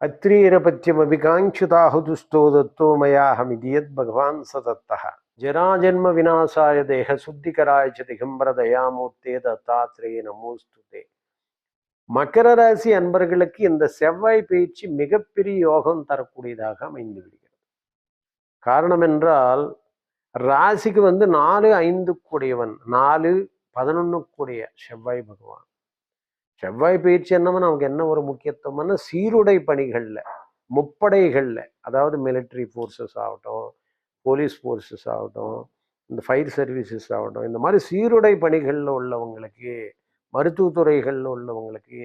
அத்ரீரபத்தியமபி காங்கிதாஹுதுஸ்தோதத்தோ மயாஹமிதி யத் பகவான் சதத்தா ஜராஜன்ம விநாசாய தேக சுத்திகராய ச திகம்பர தயாமூர்த்தே தத்தாத்ரே நமோஸ்துதே மகர ராசி அன்பர்களுக்கு இந்த செவ்வாய் பயிற்சி மிகப்பெரிய யோகம் தரக்கூடியதாக அமைந்து விடுகிறது. காரணம் என்றால் ராசிக்கு வந்து நாலு ஐந்து கூடியவன் நாலு பதினொன்னு செவ்வாய் பகவான். செவ்வாய் பயிற்சி என்னமோ நமக்கு என்ன ஒரு முக்கியத்துவம்னா சீருடை பணிகளில் முப்படைகளில் அதாவது மிலிட்ரி ஃபோர்ஸஸ் ஆகட்டும் போலீஸ் ஃபோர்ஸஸ் ஆகட்டும் இந்த ஃபயர் சர்வீசஸ் ஆகட்டும் இந்த மாதிரி சீருடை பணிகளில் உள்ளவங்களுக்கு மருத்துவத்துறைகளில் உள்ளவங்களுக்கு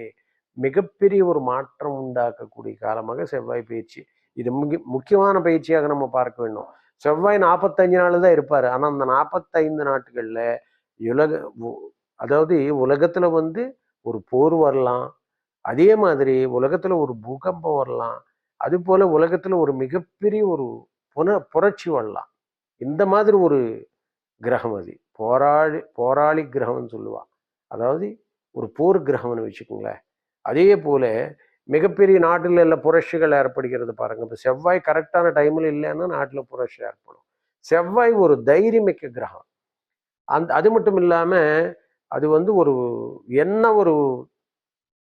மிகப்பெரிய ஒரு மாற்றம் உண்டாக்கக்கூடிய காலமாக செவ்வாய் பயிற்சி. இது முக்கிய முக்கியமான பயிற்சியாக நம்ம பார்க்க வேண்டும். செவ்வாய் நாற்பத்தஞ்சு நாள் தான் இருப்பார். ஆனால் அந்த நாற்பத்தைந்து நாட்களில் உலக அதாவது உலகத்தில் வந்து ஒரு போர் வரலாம். அதே மாதிரி உலகத்தில் ஒரு பூகம்பம் வரலாம். அது போல் உலகத்தில் ஒரு மிகப்பெரிய ஒரு புன புரட்சி வரலாம். இந்த மாதிரி ஒரு கிரகம் அது. போராளி போராளி கிரகம்னு சொல்லுவாள் அதாவது ஒரு போர் கிரகம்னு வச்சுக்கோங்களேன். அதே போல் மிகப்பெரிய நாட்டில் எல்லாம் புரட்சிகள் ஏற்படுகிறது பாருங்கள் இப்போ செவ்வாய் கரெக்டான டைமில் இல்லைன்னா நாட்டில் புரட்சி ஏற்படும். செவ்வாய் ஒரு தைரியமிக்க கிரகம். அந்த அது மட்டும் இல்லாமல் அது வந்து ஒரு என்ன ஒரு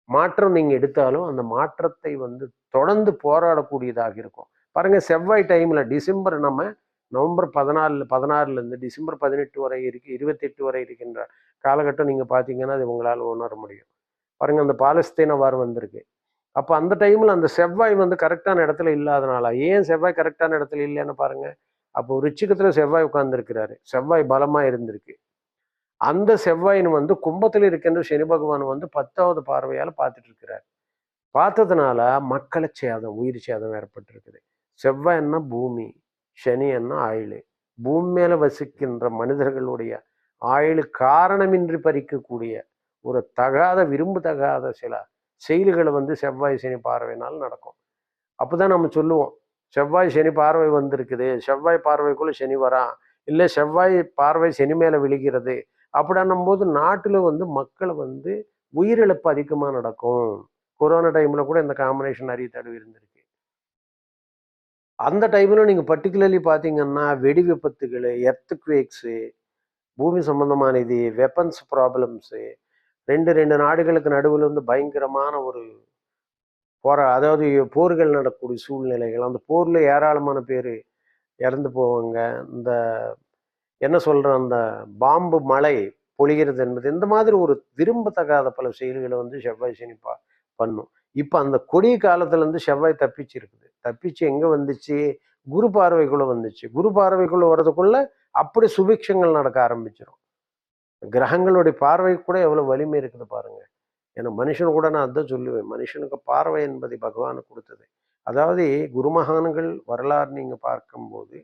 மாற்றம் நீங்கள் எடுத்தாலும் அந்த மாற்றத்தை வந்து தொடர்ந்து போராடக்கூடியதாக இருக்கும். பாருங்கள் செவ்வாய் டைமில் டிசம்பர் நம்ம நவம்பர் பதினாலு பதினாறுலேருந்து டிசம்பர் பதினெட்டு வரை இருக்கு இருபத்தெட்டு வரை இருக்கின்ற காலகட்டம் நீங்கள் பார்த்தீங்கன்னா அது உங்களால் உணர முடியும். பாருங்கள் அந்த பாலஸ்தீன வார் வந்திருக்கு. அப்போ அந்த டைமில் அந்த செவ்வாய் வந்து கரெக்டான இடத்துல இல்லாதனால ஏன் செவ்வாய் கரெக்டான இடத்துல இல்லைன்னு பாருங்கள் அப்போ ரிச்சிகத்துல செவ்வாய் உட்கார்ந்துருக்கிறாரு. செவ்வாய் பலமா இருந்திருக்கு. அந்த செவ்வாயின் வந்து கும்பத்தில் இருக்கின்ற சனி பகவான் வந்து பத்தாவது பார்வையால் பார்த்துட்டு இருக்கிறார் பார்த்ததுனால மக்களை சேதம் உயிர் சேதம் ஏற்பட்டிருக்குது. செவ்வாய் என்ன பூமி சனி என்ன ஆயுள். பூமி மேல வசிக்கின்ற மனிதர்களுடைய ஆயுள் காரணமின்றி பறிக்கக்கூடிய ஒரு தகாத விரும்பு தகாத சில செயல்களை வந்து செவ்வாய் சனி பார்வையினால் நடக்கும். அப்போதான் நம்ம சொல்லுவோம். செவ்வாய் சனி பார்வை வந்திருக்குது. செவ்வாய் பார்வைக்குள்ளே சனி வரான். இல்லை செவ்வாய் பார்வை சனி மேலே விழுகிறது. அப்படின்னும் போது நாட்டில் வந்து மக்களை வந்து உயிரிழப்பு அதிகமாக நடக்கும். கொரோனா டைமில் கூட இந்த காம்பினேஷன் நிறைய தடவை இருந்திருக்கு. அந்த டைமில் நீங்கள் பர்டிகுலர்லி பார்த்தீங்கன்னா வெடி விபத்துகள் எர்த்துக்வேக்ஸு பூமி சம்பந்தமான இது வெப்பன்ஸ் ப்ராப்ளம்ஸு ரெண்டு ரெண்டு நாடுகளுக்கு நடுவில் வந்து பயங்கரமான ஒரு போற அதாவது போர்கள் நடக்கக்கூடிய சூழ்நிலைகள் அந்த போர்ல ஏராளமான பேர் இறந்து போவாங்க. இந்த என்ன சொல்ற அந்த பாம்பு மலை பொழிகிறது என்பது இந்த மாதிரி ஒரு விரும்பத்தகாத பல செயல்களை வந்து செவ்வாய் சனி பா பண்ணும். இப்போ அந்த கொடிய காலத்துல இருந்து செவ்வாய் தப்பிச்சு இருக்குது. தப்பிச்சு எங்க வந்துச்சு? குரு பார்வைக்குள்ள வந்துச்சு. குரு பார்வைக்குள்ள வர்றதுக்குள்ள அப்படி சுபிக்ஷங்கள் நடக்க ஆரம்பிச்சிடும் கிரகங்களுடைய பார்வை கூட எவ்வளவு வலிமை இருக்குது பாருங்க. ஏன்னா மனுஷன் கூட நான் அதான் சொல்லுவேன். மனுஷனுக்கு பார்வை என்பதை பகவான் கொடுத்தது. அதாவது குருமகான்கள் வரலாறு நீங்கள் பார்க்கும்போது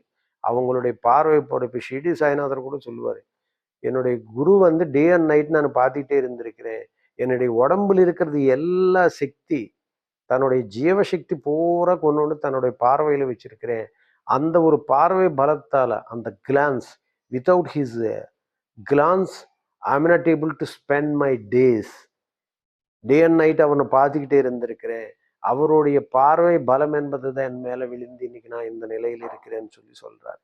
அவங்களுடைய பார்வை போட இப்போ ஷிடி சாய்நாதர் கூட சொல்லுவார். என்னுடைய குரு வந்து டே அண்ட் நைட் நான் பார்த்துக்கிட்டே இருந்திருக்கிறேன். என்னுடைய உடம்புல இருக்கிறது எல்லா சக்தி தன்னுடைய ஜீவசக்தி பூரா கொண்டு வந்து தன்னுடைய பார்வையில் வச்சிருக்கிறேன். அந்த ஒரு பார்வை பலத்தால் அந்த glance without his glance I'm not able to spend my days day and night அவனை பார்த்துக்கிட்டே இருந்திருக்கிறேன். அவருடைய பார்வை பலம் என்பது தான் என் மேலே விழுந்து இன்னைக்கு நான் இந்த நிலையில் இருக்கிறேன்னு சொல்லி சொல்கிறார்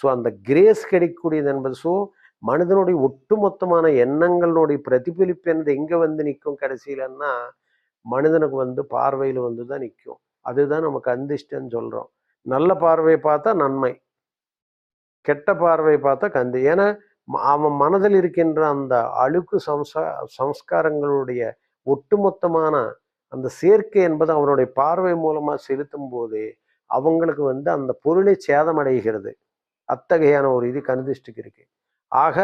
ஸோ அந்த கிரேஸ் கிடைக்கக்கூடியது என்பது ஸோ மனிதனுடைய ஒட்டுமொத்தமான எண்ணங்களுடைய பிரதிபலிப்பு என்பது எங்கே வந்து நிற்கும் கடைசியிலன்னா மனிதனுக்கு வந்து பார்வையில் வந்து தான் நிற்கும். அதுதான் நமக்கு அந்திஷ்டன்னு சொல்கிறோம் நல்ல பார்வையை பார்த்தா நன்மை. கெட்ட பார்வையை பார்த்தா கந்து. ஏன்னா அவன் மனதில் இருக்கின்ற அந்த அழுக்கு சம்சா சம்ஸ்காரங்களுடைய ஒட்டுமொத்தமான அந்த சேர்க்கை என்பது அவனுடைய பார்வை மூலமாக செலுத்தும் போது அவங்களுக்கு வந்து அந்த பொருளை சேதமடைகிறது. அத்தகையான ஒரு இது கனிதிஷ்டுக்கு இருக்கு. ஆக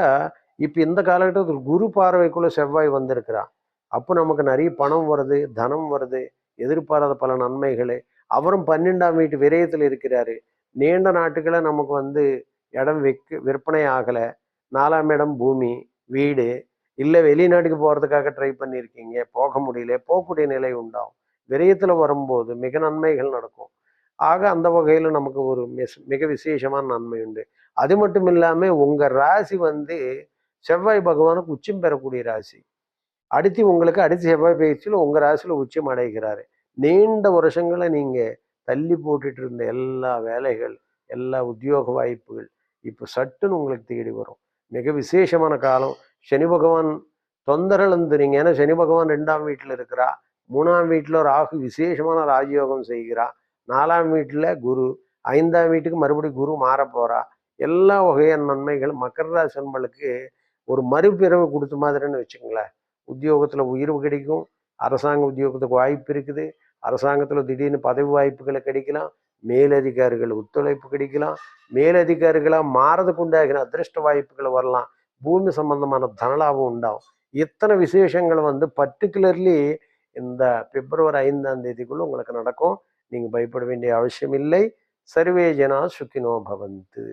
இப்போ இந்த காலகட்டத்தில் குரு பார்வைக்குள்ள செவ்வாய் வந்திருக்கிறான் அப்போ நமக்கு நிறைய பணம் வருது தனம் வருது எதிர்பாராத பல நன்மைகள். அவரும் பன்னெண்டாம் வீட்டு விரயத்தில் இருக்கிறாரு. நீண்ட நாட்டுகளை நமக்கு வந்து இடம் விற்க விற்பனை ஆகலை. நாலாம் இடம் பூமி வீடு இல்லை வெளிநாட்டுக்கு போகிறதுக்காக ட்ரை பண்ணியிருக்கீங்க போக முடியல போகக்கூடிய நிலை உண்டாகும். விரயத்தில் வரும்போது மிக நன்மைகள் நடக்கும். ஆக அந்த வகையில் நமக்கு ஒரு மிஸ் மிக விசேஷமான நன்மை உண்டு. அது மட்டும் இல்லாமல் உங்கள் ராசி வந்து செவ்வாய் பகவானுக்கு உச்சம் பெறக்கூடிய ராசி. அடுத்து உங்களுக்கு அடுத்து செவ்வாய் பயிற்சியில் உங்கள் ராசியில் உச்சம் அடைகிறாரு. நீண்ட வருஷங்களை நீங்கள் தள்ளி போட்டுட்டு இருந்த எல்லா வேலைகள் எல்லா உத்தியோக வாய்ப்புகள் இப்போ சட்டுன்னு உங்களுக்கு தேடி வரும். மிக விசேஷமான காலம். சனி பகவான் தொந்தரலந்துறீங்க ஏன்னா சனி பகவான் ரெண்டாம் வீட்டில் இருக்கிறா மூணாம் வீட்டில் ராகு விசேஷமான ராஜயோகம் செய்கிறா நாலாம் வீட்டில் குரு ஐந்தாம் வீட்டுக்கு மறுபடியும் குரு மாற போறா எல்லா வகையான நன்மைகளும் மக்கர ராசி நண்பர்களுக்கு ஒரு மறுபிறவை கொடுத்த மாதிரின்னு வச்சுக்கோங்களேன். உத்தியோகத்தில் உயர்வு கிடைக்கும் அரசாங்க உத்தியோகத்துக்கு வாய்ப்பு இருக்குது அரசாங்கத்தில் திடீர்னு பதவி வாய்ப்புகளை கிடைக்கலாம் மேலதிகாரிகள் ஒத்துழைப்பு கிடைக்கலாம் மேலதிகாரிகளாக மாறதுக்கு உண்டாகின அதிர்ஷ்ட வாய்ப்புகள் வரலாம். பூமி சம்பந்தமான தனலாபம் உண்டாகும். இத்தனை விசேஷங்கள் வந்து பர்டிகுலர்லி இந்த பிப்ரவரி ஐந்தாம் தேதிக்குள்ள உங்களுக்கு நடக்கும். நீங்கள் பயப்பட வேண்டிய அவசியம் இல்லை சர்வே ஜனா சுக்கினோ பவந்து.